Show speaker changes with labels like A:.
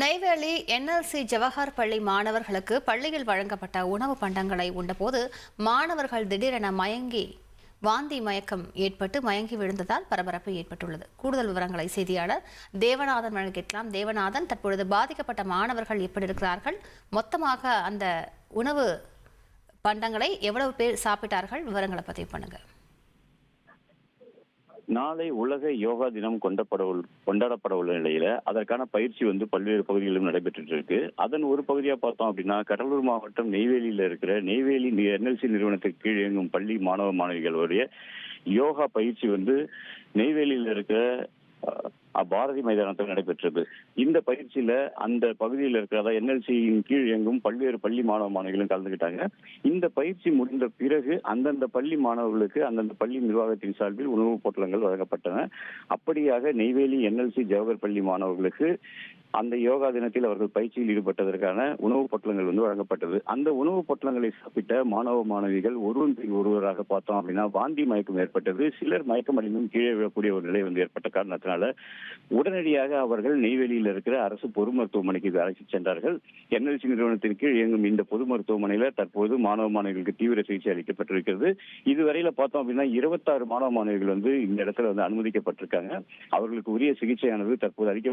A: Neyveli NLC Jawahar பள்ளி மாணவர்களுக்கு பள்ளியில் வழங்கப்பட்ட உணவு பண்டங்களை உண்டபோது மாணவர்கள் திடீரென மயங்கி வாந்தி மயக்கம் ஏற்பட்டு மயங்கி விழுந்ததால் பரபரப்பு ஏற்பட்டுள்ளது. கூடுதல் விவரங்களை செய்தியாளர் தேவநாதன் வழங்கிக்கலாம் தேவநாதன் தற்பொழுது பாதிக்கப்பட்ட மாணவர்கள் எப்படி இருக்கிறார்கள்? மொத்தமாக அந்த உணவு பண்டங்களை எவ்வளவு பேர் சாப்பிட்டார்கள்? விவரங்களை பதிவு பண்ணுங்கள்
B: நாளை உலக யோகா தினம் கொண்டாடப்பட கொண்டாடப்பட உள்ள நிலையில அதற்கான பயிற்சி வந்து பல்வேறு பகுதிகளிலும் நடைபெற்று இருக்கு அதன் ஒரு பகுதியா பார்த்தோம் அப்படின்னா கடலூர் மாவட்டம் நெய்வேலியில இருக்கிற நெய்வேலி என்எல்சி நிறுவனத்துக்கு கீழ் இயங்கும் பள்ளி மாணவ மாணவிகளுடைய யோகா பயிற்சி வந்து நெய்வேலியில இருக்கிற பாரதி மைதானத்தில் நடைபெற்றது. இந்த பயிற்சியில அந்த பகுதியில் இருக்கிற என்எல்சியின் கீழ் இயங்கும் பல்வேறு பள்ளி மாணவ மாணவிகளும் கலந்துக்கிட்டாங்க இந்த பயிற்சி முடிந்த பிறகு அந்தந்த பள்ளி மாணவர்களுக்கு அந்தந்த பள்ளி நிர்வாகத்தின் சார்பில் உணவுப் பொட்டலங்கள் வழங்கப்பட்டன. அப்படியாக நெய்வேலி என்எல்சி ஜவஹர் பள்ளி மாணவர்களுக்கு அந்த யோகா தினத்தில் அவர்கள் பயிற்சியில் ஈடுபட்டதற்கான உணவுப் பொட்டலங்கள் வந்து வழங்கப்பட்டது. அந்த உணவுப் பொட்டலங்களை சாப்பிட்ட மாணவ மாணவிகள் ஒருவன் பின் ஒருவராக பார்த்தோம் அப்படின்னா வாந்தி மயக்கம் ஏற்பட்டது. சிலர் மயக்கம் அடைந்தும் கீழே விழக்கூடிய ஒரு நிலை வந்து ஏற்பட்ட காரணத்தினால உடனடியாக அவர்கள் நெய்வேலியில் இருக்கிற அரசு பொது மருத்துவமனைக்கு அழைத்து சென்றார்கள். என்எல்சி நிறுவனத்தின் கீழ் இயங்கும் இந்த பொது மருத்துவமனையில தற்போது மாணவ மாணவிகளுக்கு தீவிர சிகிச்சை அளிக்கப்பட்டிருக்கிறது. இதுவரையில பார்த்தோம் அப்படின்னா இருபத்தாறு மாணவ மாணவிகள் வந்து இந்த இடத்துல வந்து அனுமதிக்கப்பட்டிருக்காங்க. அவர்களுக்கு உரிய சிகிச்சையானது தற்போது அளிக்க